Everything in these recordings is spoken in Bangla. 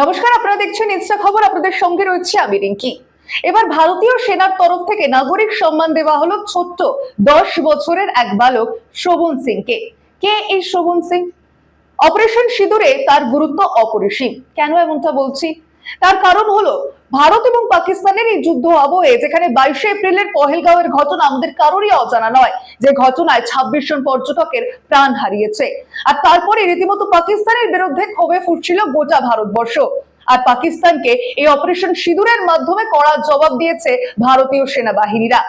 নমস্কার, আপনারা দেখছেন ইনস্টা খবর, আপনাদের সঙ্গে রয়েছে আমি রিঙ্কি। এবার ভারতীয় সেনার তরফ থেকে নাগরিক সম্মান দেওয়া হলো ছোট্ট দশ বছরের এক বালক শোভন সিংকে। কে এই শোভন সিং? অপারেশন সিঁদুরে তার গুরুত্ব অপরিসীম। কেন এমনটা বলছি? তার কারণ হলো, ভারত এবং পাকিস্তানের এই যুদ্ধ আবহে যেখানে বাইশে এপ্রিলের পহেলগাঁওয়ের ঘটনা আমাদের কারোরই অজানা নয়, যে ঘটনায় ছাব্বিশ জন পর্যটকের প্রাণ হারিয়েছে। আর তারপরে রীতিমতো পাকিস্তানের বিরুদ্ধে ক্ষোভে ফুটছিল গোটা ভারতবর্ষ। আর পাকিস্তানকে এই অপারেশন সিঁদুরের মাধ্যমে কড়া জবাব দিয়েছে ভারতীয় সেনাবাহিনীরা।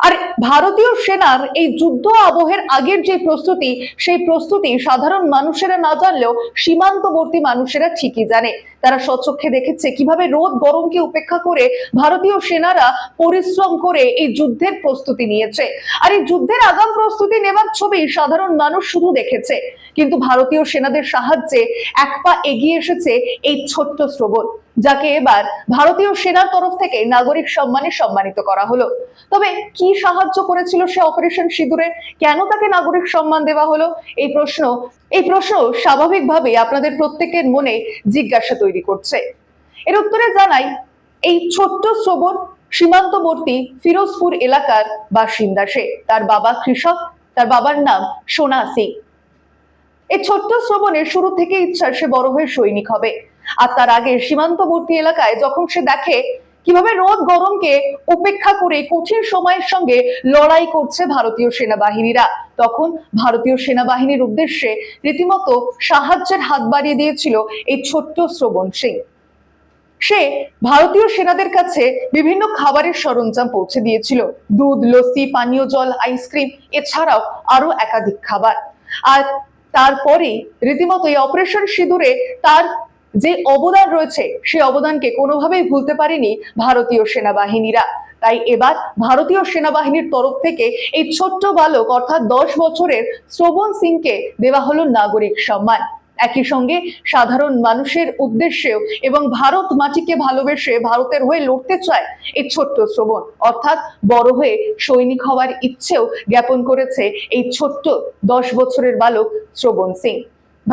আর ভারতীয় সেনার এই যুদ্ধ আবহের আগের যে প্রস্তুতি, সেই প্রস্তুতি সাধারণ মানুষেরা না জানলেও সীমান্তবর্তী মানুষেরা ঠিকই জানে। তারা স্বচক্ষে দেখেছে কীভাবে রোদ গরমকে উপেক্ষা করে ভারতীয় সেনারা পরিশ্রম করে এই যুদ্ধের প্রস্তুতি নিয়েছে। আর এই যুদ্ধের আগাম প্রস্তুতি নেবার ছবি সাধারণ মানুষ শুধু দেখেছে। কিন্তু ভারতীয় সেনাদের সাহায্যে এক পা এগিয়ে এসেছে এই ছোট্ট শ্রবণ, যাকে এবার ভারতীয় সেনার তরফ থেকে নাগরিক সম্মানে সম্মানিত করা হলো। তবে কি সাহায্য করেছিল সে অপারেশন সিঁদুরে? কেন তাকে নাগরিক সম্মান দেওয়া হলো? এই প্রশ্ন এই প্রশ্ন স্বাভাবিকভাবেই আপনাদের প্রত্যেকের মনে জিজ্ঞাসা তৈরি করছে। এর উত্তরে জানাই, এই ছোট্ট শ্রবণ সীমান্তবর্তী ফিরোজপুর এলাকার বাসিন্দা সে। তার বাবা কৃষক, তার বাবার নাম সোনা সিং। এই ছোট্ট শ্রবণের শুরু থেকে ইচ্ছা সে বড় হয়ে সৈনিক হবে। আর তার আগে সীমান্তবর্তী এলাকায় যখন সে দেখে কীভাবে রোদ গরমকে উপেক্ষা করে কঠিন সময়ের সঙ্গে লড়াই করছে ভারতীয় সেনাবাহিনীরা, তখন ভারতীয় সেনাবাহিনীর উদ্দেশ্যে রীতিমতো সাহায্যের হাত বাড়িয়ে দিয়েছিল এই ছোট্ট শ্রবণ সিং। সে ভারতীয় সেনাদের কাছে বিভিন্ন খাবারের সরঞ্জাম পৌঁছে দিয়েছিল। দুধ, লস্যি, পানীয় জল, আইসক্রিম, এছাড়াও আরও একাধিক খাবার। আর তারপরে রীতিমতো এই অপারেশন সিঁদুরে তার যে অবদান রয়েছে, সেই অবদানকে কোনোভাবেই ভুলতে পারেনি ভারতীয় সেনাবাহিনীরা। তাই এবার ভারতীয় সেনাবাহিনীর তরফ থেকে এই ছোট্ট বালক অর্থাৎ দশ বছরের শ্রবণ সিংকে দেওয়া হলো নাগরিক সম্মান। একই সঙ্গে সাধারণ মানুষের উদ্দেশ্যেও এবং ভারত মাটিকে ভালোবেসে ভারতের হয়ে লড়তে চায় এই ছোট্ট শ্রবণ। অর্থাৎ বড় হয়ে সৈনিক হওয়ার ইচ্ছেও জ্ঞাপন করেছে এই ছোট্ট দশ বছরের বালক শ্রবণ সিং।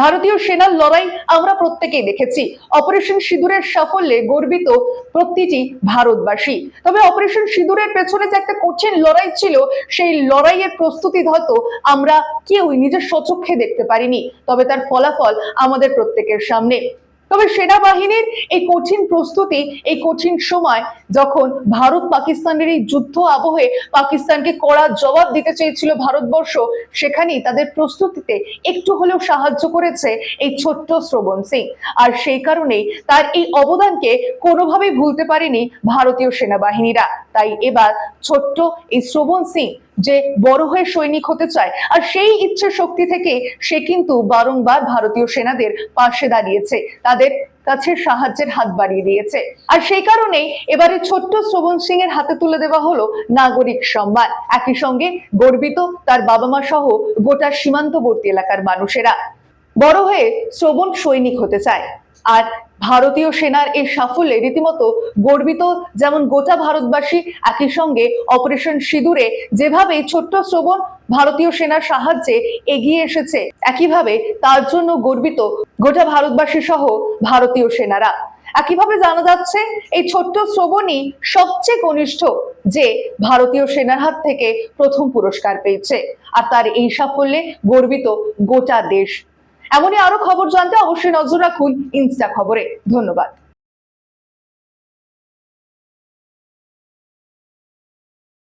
ভারতীয় সেনার লড়াই আমরা প্রত্যেকেই দেখেছি। অপারেশন সিঁদুরের সাফল্যে গর্বিত প্রতিটি ভারতবাসী। তবে অপারেশন সিঁদুরের পেছনে যে একটা কঠিন লড়াই ছিল, সেই লড়াইয়ের প্রস্তুতি হয়তো আমরা কেউই নিজের স্বচক্ষে দেখতে পারিনি। তবে তার ফলাফল আমাদের প্রত্যেকের সামনে। তবে সেনাবাহিনীর এই কঠিন প্রস্তুতি, এই কঠিন সময় যখন ভারত পাকিস্তানের এই যুদ্ধ আবহে পাকিস্তানকে কড়া জবাব দিতে চেয়েছিল ভারতবর্ষ, সেখানেই তাদের প্রস্তুতিতে একটু হলেও সাহায্য করেছে এই ছোট্ট শ্রবণ সিং। আর সেই কারণেই তার এই অবদানকে কোনোভাবেই ভুলতে পারেনি ভারতীয় সেনাবাহিনীরা। তাই এবার ছোট্ট এই শ্রবণ সিং যে বড় হয়ে সৈনিক হতে চায়। আর সেই ইচ্ছে শক্তি থেকে সে কিন্তু বারংবার ভারতীয় সেনাদের পাশে দাঁড়িয়েছে। তাদের কাছে সাহায্যের হাত বাড়িয়ে দিয়েছে। আর সেই কারণেই এবারে ছোট্ট শ্রবণ সিং এর হাতে তুলে দেওয়া হলো নাগরিক সম্মান। একই সঙ্গে গর্বিত তার বাবা মা সহ গোটা সীমান্তবর্তী এলাকার মানুষেরা। বড় হয়ে শ্রবণ সৈনিক হতে চায়। আর ভারতীয় সেনার এই সাফল্যে রীতিমতো গর্বিত যেমন গোটা ভারতবাসী, একই সঙ্গে অপারেশন সিঁদুরে যেভাবে ছোট্ট শ্রবণ ভারতীয় সেনার সাহায্যে এগিয়ে এসেছে, একইভাবে তার জন্য গর্বিত গোটা ভারতবাসী সহ ভারতীয় সেনারা। একইভাবে জানা যাচ্ছে, এই ছোট্ট শ্রবণই সবচেয়ে কনিষ্ঠ যে ভারতীয় সেনার হাত থেকে প্রথম পুরস্কার পেয়েছে। আর তার এই সাফল্যে গর্বিত গোটা দেশ। এমনই আরও খবর জানতে অবশ্যই নজর রাখুন ইনস্টা খবরে। ধন্যবাদ।